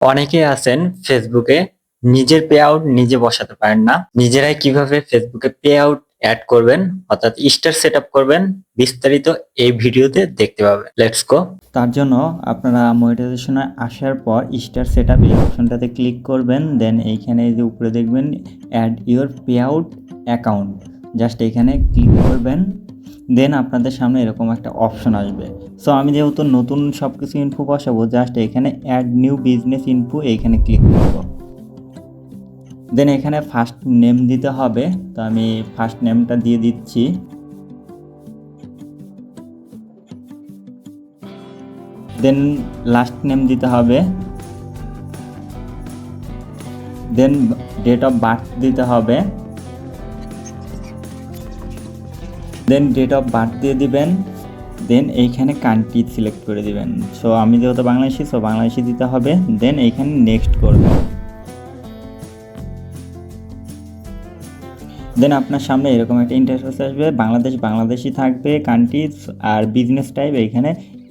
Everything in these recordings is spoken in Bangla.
অনেকে আছেন ফেসবুকে নিজের পে আউট নিজে বসাতে পারেন না। নিজেরাই কীভাবে ফেসবুকে পে আউট অ্যাড করবেন, অর্থাৎ স্টার সেট করবেন, বিস্তারিত এই ভিডিওতে দেখতে পাবেন লেটস গো তার জন্য আপনারা মনিটাইজেশনে আসার পর স্টার সেট এই অপশনটাতে ক্লিক করবেন দেন এইখানে এই যে উপরে দেখবেন add your payout account just এখানে ক্লিক করবেন। দেন আপনাদের সামনে এরকম একটা অপশন আসবে। সো আমি যেহেতু নতুন সব কিছু ইনফো বসাবো জাস্ট এখানে অ্যাড নিউ বিজনেস ইনফো এইখানে ক্লিক করব। দেন এখানে ফার্স্ট নেম দিতে হবে। তো আমি ফার্স্ট নেমটা দিয়ে দিচ্ছি। দেন লাস্ট নেম দিতে হবে। দেন ডেট অফ বার্থ দিতে হবে। দেন ডেট অফ বার্থ দিয়ে দিবেন। দেন এইখানে কান্ট্রি সিলেক্ট করে দিবেন। সো আমি যেহেতু বাংলাদেশি সো বাংলাদেশি দিতে হবে। দেন এইখানে নেক্সট করবেন দেন আপনার সামনে এরকম একটা ইন্টারফেস আসবে। বাংলাদেশ, বাংলাদেশি থাকবে কান্ট্রি আর বিজনেস টাইপ এইখানে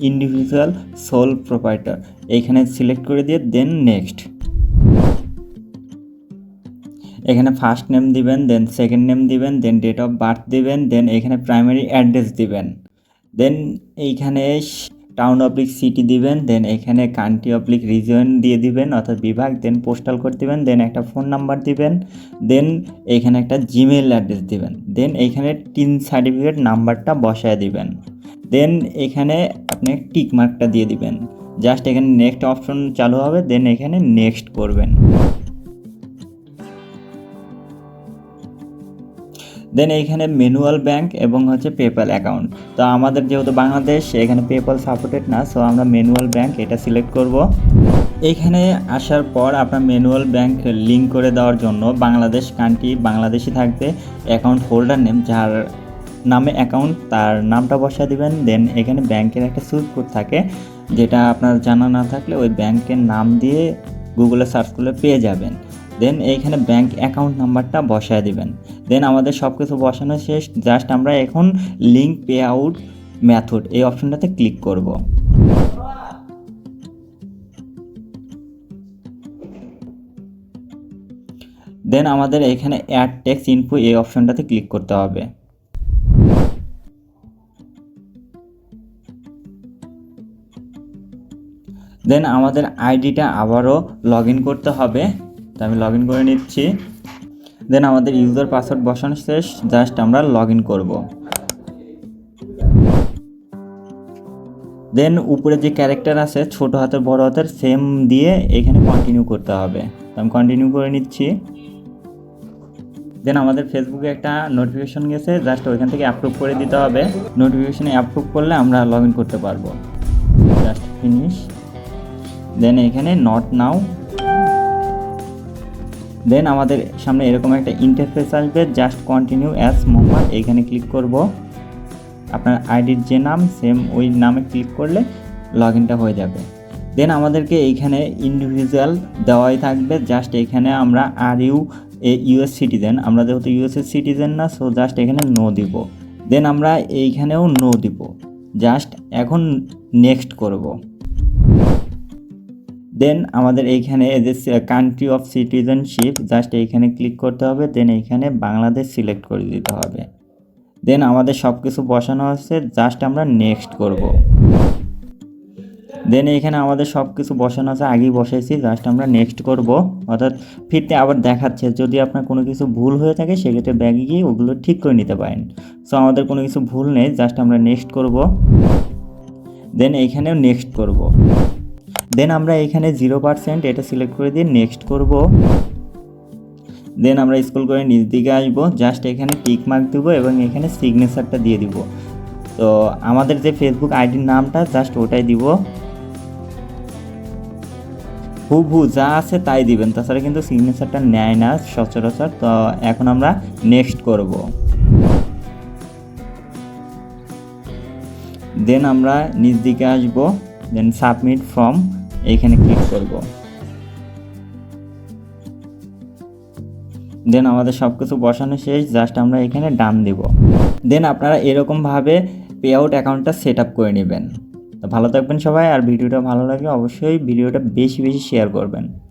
ইন্ডিভিজুয়াল সোল প্রোপাইটার এইখানে সিলেক্ট করে দিয়ে দেন নেক্সট এখানে ফার্স্ট নেম দিবেন দেন সেকেন্ড নেম দিবেন দেন ডেট অফ বার্থ দিবেন দেন এখানে প্রাইমারি অ্যাড্রেস দিবেন। দেন এইখানে টাউন অবলিক সিটি দিবেন দেন এখানে কান্ট্রি অবলিক রিজন দিয়ে দিবেন, অর্থাৎ বিভাগ দেন পোস্টাল কোড দিবেন দেন একটা ফোন নাম্বার দিবেন দেন এইখানে একটা জিমেল অ্যাড্রেস দিবেন। দেন এইখানে টিন সার্টিফিকেট নাম্বারটা বসায় দিবেন। দেন এখানে আপনি টিক মার্কটা দিয়ে দিবেন। জাস্ট এখানে নেক্সট অপশন চালু হবে দেন এখানে নেক্সট করবেন। দেন এইখানে ম্যানুয়াল ব্যাংক এবং হচ্ছে পেপ্যাল অ্যাকাউন্ট তো আমাদের যেহেতু বাংলাদেশ, এখানে পেপ্যাল সাপোর্টেড না সো আমরা ম্যানুয়াল ব্যাংক এটা সিলেক্ট করব। এইখানে আসার পর আপনার ম্যানুয়াল ব্যাংক লিঙ্ক করে দেওয়ার জন্য বাংলাদেশ কান্ট্রি বাংলাদেশি থাকবে অ্যাকাউন্ট হোল্ডার নেম যার নামে অ্যাকাউন্ট তার নামটা বসা দিবেন। দেন এখানে ব্যাংকের একটা সুইফট কোড থাকে, যেটা আপনার জানা না থাকলে ওই ব্যাংকের নাম দিয়ে গুগলে সার্চ করলে পেয়ে যাবেন। দেন এইখানে ব্যাংক অ্যাকাউন্ট নাম্বারটা বসায় দিবেন। দেন আমাদের সব কিছু বসানো শেষ। জাস্ট আমরা এখন লিঙ্ক পে আউট মেথড এই অপশনটাতে ক্লিক করব। দেন আমাদের এখানে অ্যাড টেক্স ইনফো এই অপশনটাতে ক্লিক করতে হবে। দেন আমাদের আইডিটা আবারও লগ করতে হবে। তো আমি লগ করে নিচ্ছি। দেন আমাদের ইউজার পাসওয়ার্ড বসানো শেষ জাস্ট আমরা লগ ইন করব। দেন উপরে যে ক্যারেক্টার আছে, ছোট হাতের, বড় হাতের সেম দিয়ে এখানে কন্টিনিউ করতে হবে। আমি কন্টিনিউ করে নিচ্ছি। দেন আমাদের ফেসবুকে একটা নোটিফিকেশন গেছে জাস্ট ওইখান থেকে অ্যাপ্রুভ করে দিতে হবে। নোটিফিকেশনে অ্যাপ্রুভ করলে আমরা লগ ইন করতে পারব। জাস্ট ফিনিশ দেন এখানে নট নাও দেন আমাদের সামনে এরকম একটা ইন্টারফেস আসবে জাস্ট কন্টিনিউ অ্যাজ মোহাম্মদ এইখানে ক্লিক করব। আপনার আইডির যে নাম সেম ওই নামে ক্লিক করলে লগ ইনটা হয়ে যাবে। দেন আমাদেরকে এইখানে ইন্ডিভিজুয়াল দেওয়াই থাকবে জাস্ট এখানে আমরা are you a US citizen আমরা যেহেতু ইউএসএর সিটিজেন না সো জাস্ট এখানে নো দিব। দেন আমরা এইখানেও নো দিব। জাস্ট এখন নেক্সট করব। দেন আমাদের এইখানে যে কান্ট্রি অফ সিটিজেনশিপ জাস্ট এইখানে ক্লিক করতে হবে দেন এইখানে বাংলাদেশ সিলেক্ট করে দিতে হবে। দেন আমাদের সব কিছু বসানো আছে জাস্ট আমরা নেক্সট করব। দেন এখানে আমাদের সব কিছু বসানো আছে, আগেই বসাইছি জাস্ট আমরা নেক্সট করব। অর্থাৎ ফিরতে আবার দেখাচ্ছে, যদি আপনার কোনো কিছু ভুল হয়ে থাকে, সেক্ষেত্রে ব্যাগে গিয়ে ওগুলো ঠিক করে নিতে পারেন। সো আমাদের কোনো কিছু ভুল নেই জাস্ট আমরা নেক্সট করব। দেন এইখানেও নেক্সট করব। দেন আমরা এখানে জিরো পার্সেন্ট এটা সিলেক্ট করে দিয়ে নেক্সট করব। দেন আমরা স্কুল করে নিজ দিকে আসব জাস্ট এখানে টিক মার্ক দেবো এবং এখানে সিগনেচারটা দিয়ে দিব। তো আমাদের যে ফেসবুক আইডির নামটা জাস্ট ওটাই দিব। হুবহু যা আছে তাই দিবেন, তাছাড়া কিন্তু সিগনেচারটা নেয় না সচরাচর। তো এখন আমরা নেক্সট করব। দেন আমরা নিজ দিকে আসব দেন সাবমিট ফর্ম এইখানে ক্লিক করব। দেন আমাদের সব কিছু বসানো শেষ জাস্ট আমরা এখানে ডান দেব। দেন আপনারা এরকমভাবে পে আউট অ্যাকাউন্টটা সেট আপ করে নেবেন। তো ভালো থাকবেন সবাই, আর ভিডিওটা ভালো লাগে অবশ্যই ভিডিওটা বেশি বেশি শেয়ার করবেন।